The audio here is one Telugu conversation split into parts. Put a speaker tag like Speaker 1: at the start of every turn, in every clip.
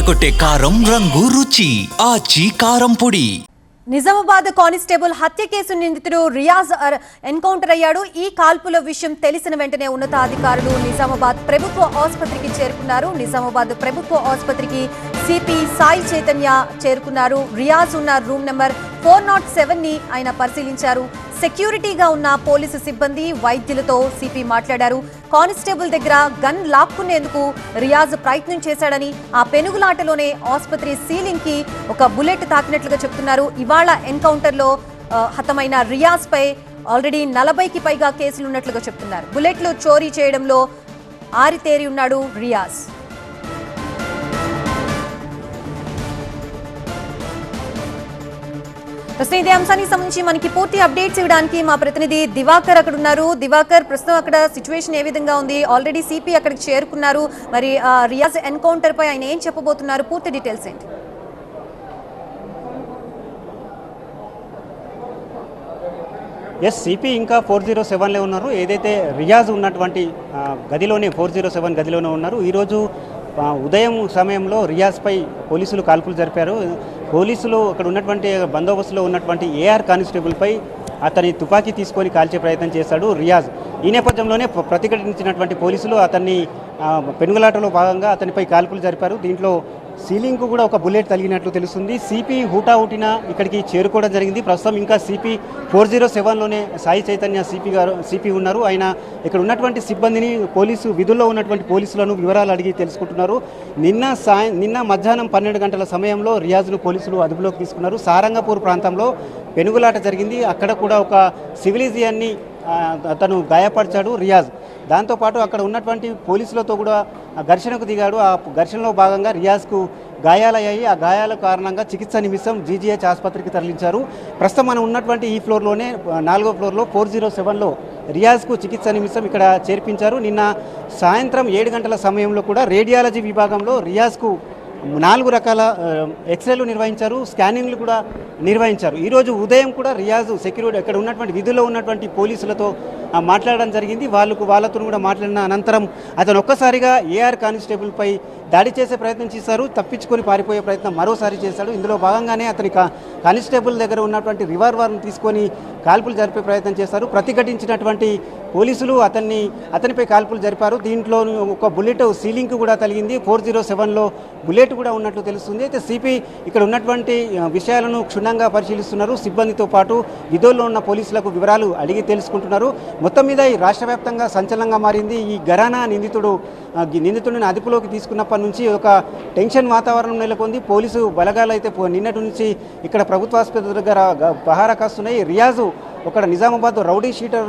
Speaker 1: అదరగొట్టే కారం రంగు రుచి ఆచి కారం పొడి.
Speaker 2: నిజామాబాద్ కానిస్టేబుల్ హత్య కేసు నిందితుడు రియాజ్ ఎన్కౌంటర్ అయ్యాడు. ఈ కాల్పుల విషయం తెలిసిన వెంటనే ఉన్నతాధికారులు నిజామాబాద్ ప్రభుత్వ ఆసుపత్రికి చేరుకున్నారు. నిజామాబాద్ ప్రభుత్వ ఆసుపత్రికి సిపి సాయి చైతన్య చేరుకున్నారు. రియాజ్ ఉన్న రూమ్ నెంబర్ ఫోర్ నాట్ సెవెన్ని ఆయన పరిశీలించారు. సెక్యూరిటీగా ఉన్న పోలీసు సిబ్బంది వైద్యులతో సిపి మాట్లాడారు. కానిస్టేబుల్ దగ్గర గన్ లాక్కునేందుకు రియాజ్ ప్రయత్నం చేశాడని ఆ పెనుగులాటలోనే ఆసుపత్రి సీలింగ్కి ఒక బుల్లెట్ తాకినట్లుగా చెప్తున్నారు. ఇవాళ ఎన్కౌంటర్లో హతమైన రియాజ్ పై ఆల్రెడీ నలభైకి పైగా కేసులు ఉన్నట్లుగా చెప్తున్నారు. బుల్లెట్లు చోరీ చేయడంలో ఆరితేరి ఉన్నాడు రియాజ్. ప్రస్తుతం ఇదే అంశానికి సంబంధించి మనకి పూర్తి అప్డేట్స్ ఇవ్వడానికి మా ప్రతినిధి దివాకర్ అక్కడ ఉన్నారు. దివాకర్ ప్రస్తుతం అక్కడ సిచ్యువేషన్ ఏ విధంగా ఉంది? ఆల్రెడీ సిపి అక్కడికి చేరుకున్నారు. మరి ఆ, రియాజ్ ఎన్కౌంటర్ పై ఆయన ఏం చెప్పబోతున్నారు? పూర్తి డీటెయిల్స్ ఏంటి?
Speaker 3: ఎస్ సిపి ఇంకా ఫోర్ జీరో సెవెన్లో ఉన్నారు. ఏదైతే రియాజ్ ఉన్నటువంటి గదిలోనే ఫోర్ జీరో సెవెన్ గదిలోనే ఉన్నారు. ఈరోజు ఉదయం సమయంలో రియాజ్పై పోలీసులు కాల్పులు జరిపారు. పోలీసులు అక్కడ ఉన్నటువంటి బందోబస్తులో ఉన్నటువంటి ఏఆర్ కానిస్టేబుల్పై అతని తుపాకీ తీసుకొని కాల్చే ప్రయత్నం చేశాడు రియాజ్. ఈ నేపథ్యంలోనే ప్రతిఘటించినటువంటి పోలీసులు అతన్ని పెనుగులాటలో భాగంగా అతనిపై కాల్పులు జరిపారు. దీంట్లో సీలింగ్కు కూడా ఒక బుల్లెట్ తగిలినట్లు తెలుస్తుంది. సిపి హుటాహుటిన ఇక్కడికి చేరుకోవడం జరిగింది. ప్రస్తుతం ఇంకా సిపి ఫోర్ జీరో సెవెన్లోనే సాయి చైతన్య సిపి గారు సిపి ఉన్నారు. ఆయన ఇక్కడ ఉన్నటువంటి సిబ్బందిని పోలీసు విధుల్లో ఉన్నటువంటి పోలీసులను వివరాలు అడిగి తెలుసుకుంటున్నారు. నిన్న సాయం నిన్న మధ్యాహ్నం పన్నెండు గంటల సమయంలో రియాజ్ను పోలీసులు అదుపులోకి తీసుకున్నారు. సారంగపూర్ ప్రాంతంలో పెనుగులాట జరిగింది. అక్కడ కూడా ఒక సివిలిజియన్ని తను అతను గాయపరిచాడు రియాజ్. దాంతోపాటు అక్కడ ఉన్నటువంటి పోలీసులతో కూడా ఘర్షణకు దిగాడు. ఆ ఘర్షణలో భాగంగా రియాజ్కు గాయాలయ్యాయి. ఆ గాయాల కారణంగా చికిత్స నిమిత్తం జీజీహెచ్ ఆసుపత్రికి తరలించారు. ప్రస్తుతం మనం ఉన్నటువంటి ఈ ఫ్లోర్లోనే నాలుగో ఫ్లోర్లో ఫోర్ జీరో సెవెన్లో రియాజ్కు చికిత్స నిమిత్తం ఇక్కడ చేర్పించారు. నిన్న సాయంత్రం ఏడు గంటల సమయంలో కూడా రేడియాలజీ విభాగంలో రియాజ్కు నాలుగు రకాల ఎక్స్రేలు నిర్వహించారు. స్కానింగ్లు కూడా నిర్వహించారు. ఈరోజు ఉదయం కూడా రియాజ్ సెక్యూరిటీ ఇక్కడ ఉన్నటువంటి విధుల్లో ఉన్నటువంటి పోలీసులతో మాట్లాడడం జరిగింది. వాళ్ళకు వాళ్ళతో కూడా మాట్లాడిన అనంతరం అతను ఒక్కసారిగా ఏఆర్ కానిస్టేబుల్పై దాడి చేసే ప్రయత్నం చేశారు తప్పించుకొని పారిపోయే ప్రయత్నం మరోసారి చేశాడు. ఇందులో భాగంగానే అతని కా- కానిస్టేబుల్ దగ్గర ఉన్నటువంటి రివాల్వర్ను తీసుకొని కాల్పులు జరిపే ప్రయత్నం చేశారు. ప్రతిఘటించినటువంటి పోలీసులు అతన్ని అతనిపై కాల్పులు జరిపారు. దీంట్లో ఒక బుల్లెట్ సీలింగ్ కూడా తగిలింది. ఫోర్ జీరో సెవెన్లో బుల్లెట్ కూడా ఉన్నట్లు తెలుస్తుంది. అయితే సిపి ఇక్కడ ఉన్నటువంటి విషయాలను క్షుణ్ణంగా పరిశీలిస్తున్నారు. సిబ్బందితో పాటు విధుల్లో ఉన్న పోలీసులకు వివరాలు అడిగి తెలుసుకుంటున్నారు. మొత్తం మీద ఈ రాష్ట్ర సంచలనంగా మారింది ఈ గరానా నిందితుడు నిందితుడిని అదుపులోకి తీసుకున్నప్పటి నుంచి ఒక టెన్షన్ వాతావరణం నెలకొంది. పోలీసు బలగాలు అయితే నిన్నటి నుంచి ఇక్కడ ప్రభుత్వ ఆసుపత్రి దగ్గర బహారా పహారా కాస్తున్నాయి రియాజు ఒక నిజామాబాద్ రౌడీ షీటర్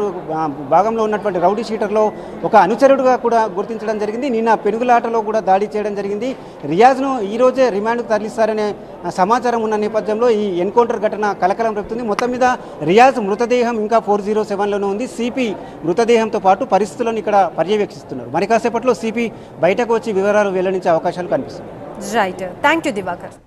Speaker 3: భాగంలో ఉన్నటువంటి రౌడీ షీటర్లో ఒక అనుచరుడుగా కూడా గుర్తించడం జరిగింది. నిన్న పెనుగులాటలో కూడా దాడి చేయడం జరిగింది. రియాజ్ను ఈరోజే రిమాండ్కు తరలిస్తారనే సమాచారం ఉన్న నేపథ్యంలో ఈ ఎన్కౌంటర్ ఘటన కలకలం రేపుతుంది. మొత్తం మీద రియాజ్ మృతదేహం ఇంకా ఫోర్ జీరో సెవెన్లోనే ఉంది. సిపి మృతదేహంతో పాటు పరిస్థితులను ఇక్కడ పర్యవేక్షిస్తున్నారు. మరి కాసేపట్లో సిపి బయటకు వచ్చి వివరాలు వెల్లడించే అవకాశాలు కనిపిస్తున్నాయి.
Speaker 2: Right thank you Diwakar.